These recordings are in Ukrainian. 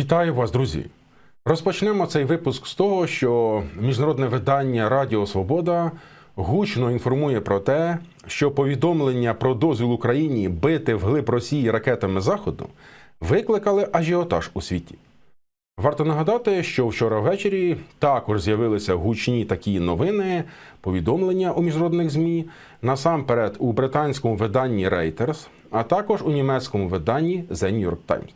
Вітаю вас, друзі! Розпочнемо цей випуск з того, що міжнародне видання Радіо Свобода гучно інформує про те, що повідомлення про дозвіл Україні бити вглиб Росії ракетами Заходу викликали ажіотаж у світі. Варто нагадати, що вчора ввечері також з'явилися гучні такі новини, повідомлення у міжнародних ЗМІ, насамперед у британському виданні Reuters, а також у німецькому виданні The New York Times.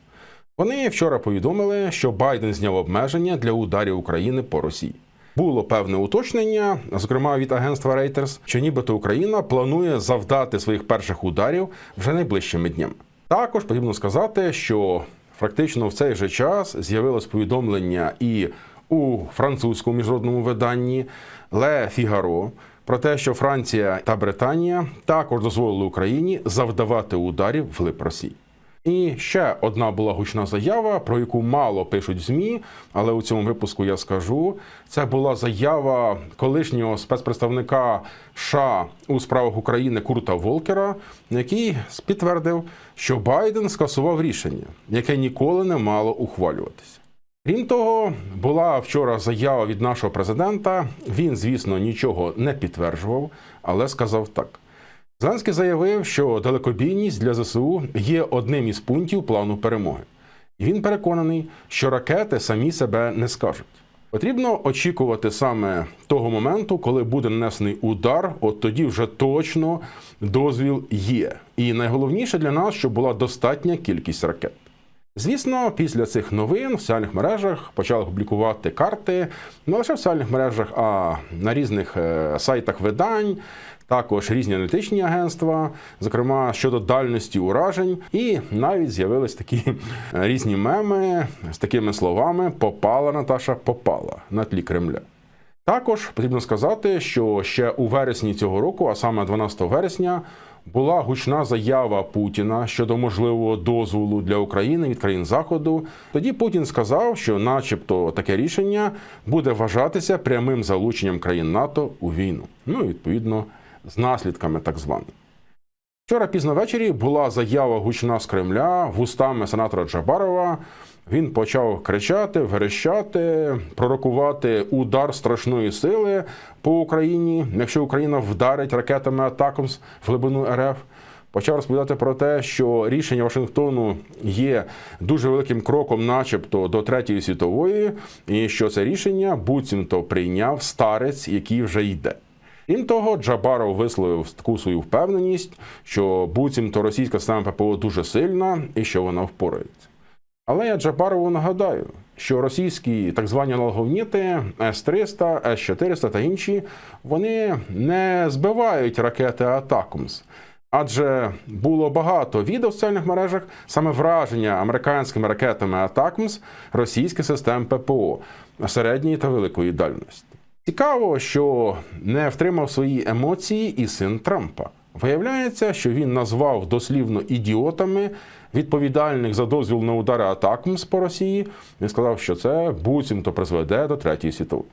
Вони вчора повідомили, що Байден зняв обмеження для ударів України по Росії. Було певне уточнення, зокрема від агентства Reuters, що нібито Україна планує завдати своїх перших ударів вже найближчими днями. Також потрібно сказати, що фактично в цей же час з'явилось повідомлення і у французькому міжнародному виданні Ле Фігаро про те, що Франція та Британія також дозволили Україні завдавати ударів вглиб Росії. І ще одна була гучна заява, про яку мало пишуть ЗМІ, але у цьому випуску я скажу. Це була заява колишнього спецпредставника США у справах України Курта Волкера, який підтвердив, що Байден скасував рішення, яке ніколи не мало ухвалюватися. Крім того, була вчора заява від нашого президента. Він, звісно, нічого не підтверджував, але сказав так. Зеленський заявив, що далекобійність для ЗСУ є одним із пунктів плану перемоги. І він переконаний, що ракети самі себе не скажуть. Потрібно очікувати саме того моменту, коли буде нанесений удар, от тоді вже точно дозвіл є. І найголовніше для нас, щоб була достатня кількість ракет. Звісно, після цих новин в соціальних мережах почали публікувати карти не лише в соціальних мережах, а на різних е, сайтах видань, також різні аналітичні агентства, зокрема щодо дальності уражень, і навіть з'явились такі е, різні меми з такими словами Попала Наташа, попала на тлі Кремля. Також потрібно сказати, що ще у вересні цього року, а саме 12 вересня, була гучна заява Путіна щодо можливого дозволу для України від країн Заходу. Тоді Путін сказав, що, начебто, таке рішення буде вважатися прямим залученням країн НАТО у війну. Ну і відповідно з наслідками так званими. Вчора пізно ввечері була заява гучна з Кремля вустами сенатора Джабарова. Він почав кричати, верещати, пророкувати удар страшної сили по Україні, якщо Україна вдарить ракетами Атакамс в глибину РФ. Почав розповідати про те, що рішення Вашингтону є дуже великим кроком, начебто, до третьої світової, і що це рішення буцімто прийняв старець, який вже йде. Крім того, Джабаров висловив таку свою впевненість, що буцімто російська система ППО дуже сильна і що вона впорається. Але я Джабарову нагадаю, що російські так звані аналоговніти С-300, С-400 та інші вони не збивають ракети Атакумс. Адже було багато відео в соціальних мережах саме враження американськими ракетами Атакмс російських систем ППО середньої та великої дальності. Цікаво, що не втримав свої емоції і син Трампа. Виявляється, що він назвав дослівно ідіотами відповідальних за дозвіл на удари Атакмс по Росії. Він сказав, що це буцімто призведе до третьої світової.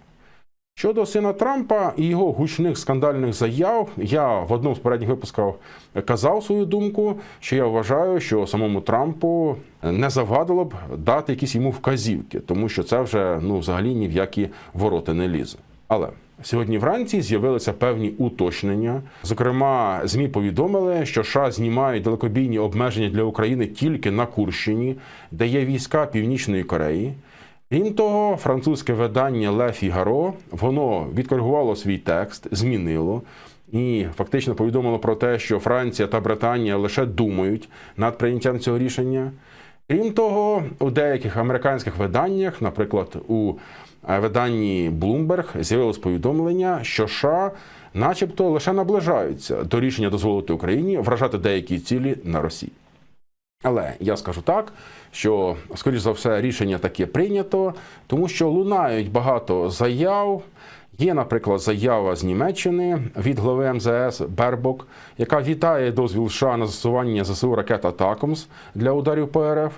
Щодо сина Трампа і його гучних скандальних заяв, я в одному з передніх випусків казав свою думку, що я вважаю, що самому Трампу не завадило б дати якісь йому вказівки, тому що це вже ну взагалі ні в які вороти не лізе. Але сьогодні вранці з'явилися певні уточнення. Зокрема, змі повідомили, що США знімають далекобійні обмеження для України тільки на Курщині, де є війська Північної Кореї. Крім того, французьке видання Ле Фігаро воно відкоригувало свій текст, змінило і фактично повідомило про те, що Франція та Британія лише думають над прийняттям цього рішення. Крім того, у деяких американських виданнях, наприклад, у виданні Bloomberg, з'явилось повідомлення, що США, начебто, лише наближаються до рішення дозволити Україні вражати деякі цілі на Росії. Але я скажу так, що, скоріш за все, рішення таке прийнято, тому що лунають багато заяв. Є, наприклад, заява з Німеччини від глави МЗС Бербок, яка вітає дозвіл США на застосування ЗСУ ракет Атакомс для ударів по РФ.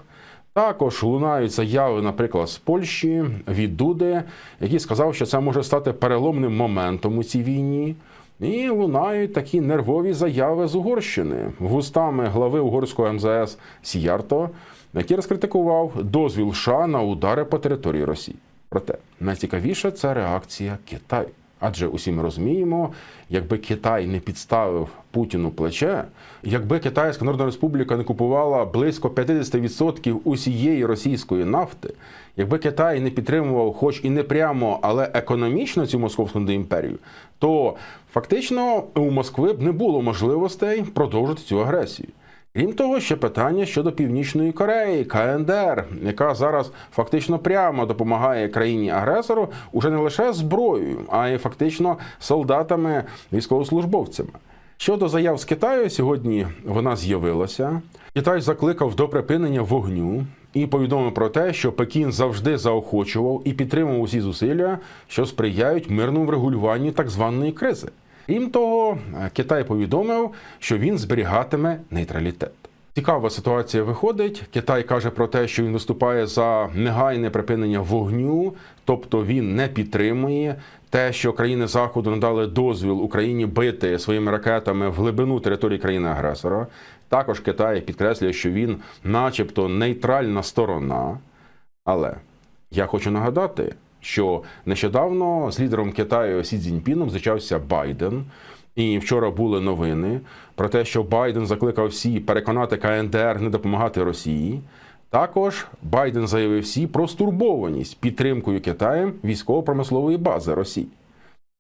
Також лунають заяви, наприклад, з Польщі від Дуди, який сказав, що це може стати переломним моментом у цій війні. І лунають такі нервові заяви з Угорщини вустами глави угорського МЗС Сіярто, який розкритикував дозвіл США на удари по території Росії. Проте найцікавіше це реакція Китаю. Адже усі ми розуміємо, якби Китай не підставив Путіну плече, якби Китайська Народна Республіка не купувала близько 50% усієї російської нафти, якби Китай не підтримував, хоч і не прямо, але економічно цю московську імперію, то фактично у Москви б не було можливостей продовжити цю агресію. Крім того, ще питання щодо Північної Кореї, КНДР, яка зараз фактично прямо допомагає країні-агресору уже не лише зброєю, а й фактично солдатами, військовослужбовцями. Щодо заяв з Китаю, сьогодні вона з'явилася. Китай закликав до припинення вогню і повідомив про те, що Пекін завжди заохочував і підтримував усі зусилля, що сприяють мирному врегулюванню так званої кризи. Крім того, Китай повідомив, що він зберігатиме нейтралітет. Цікава ситуація виходить. Китай каже про те, що він виступає за негайне припинення вогню, тобто він не підтримує те, що країни Заходу надали дозвіл Україні бити своїми ракетами в глибину території країни-агресора. Також Китай підкреслює, що він, начебто, нейтральна сторона. Але я хочу нагадати, що нещодавно з лідером Китаю Сі Цзіньпіном зустрічався Байден. І вчора були новини про те, що Байден закликав всі переконати КНДР не допомагати Росії. Також Байден заявив всі про стурбованість підтримкою Китаєм військово-промислової бази Росії.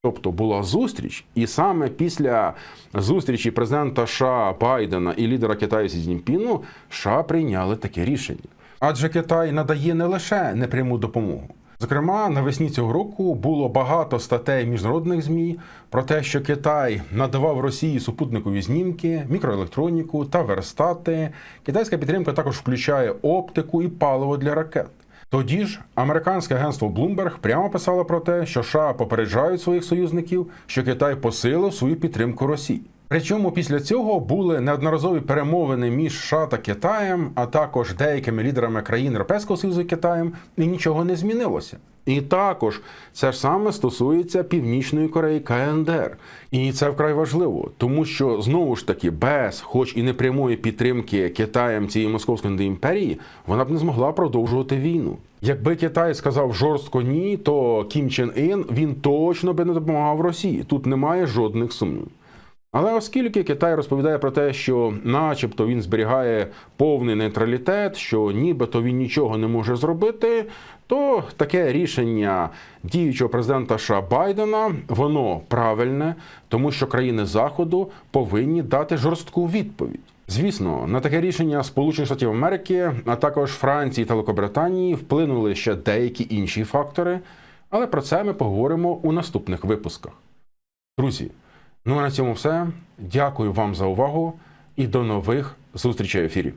Тобто була зустріч, і саме після зустрічі президента США Байдена і лідера Китаю Сі Цзіньпіну США прийняли таке рішення. Адже Китай надає не лише непряму допомогу. Зокрема, навесні цього року було багато статей міжнародних змі про те, що Китай надавав Росії супутникові знімки, мікроелектроніку та верстати. Китайська підтримка також включає оптику і паливо для ракет. Тоді ж американське агентство Bloomberg прямо писало про те, що США попереджають своїх союзників, що Китай посилив свою підтримку Росії. Причому після цього були неодноразові перемовини між США та Китаєм, а також деякими лідерами країн Європейського Союзу і Китаєм, і нічого не змінилося. І також це ж саме стосується Північної Кореї КНДР. І це вкрай важливо, тому що знову ж таки без, хоч і непрямої підтримки Китаєм цієї московської імперії, вона б не змогла продовжувати війну. Якби Китай сказав жорстко ні, то Кім Чен Ін він точно би не допомагав Росії. Тут немає жодних сумнівів. Але оскільки Китай розповідає про те, що, начебто, він зберігає повний нейтралітет, що нібито він нічого не може зробити, то таке рішення діючого президента США Байдена воно правильне, тому що країни Заходу повинні дати жорстку відповідь. Звісно, на таке рішення Сполучених Штатів Америки, а також Франції та Великобританії вплинули ще деякі інші фактори, але про це ми поговоримо у наступних випусках. Друзі. Ну а на цьому все. Дякую вам за увагу і до нових зустрічей в ефірі.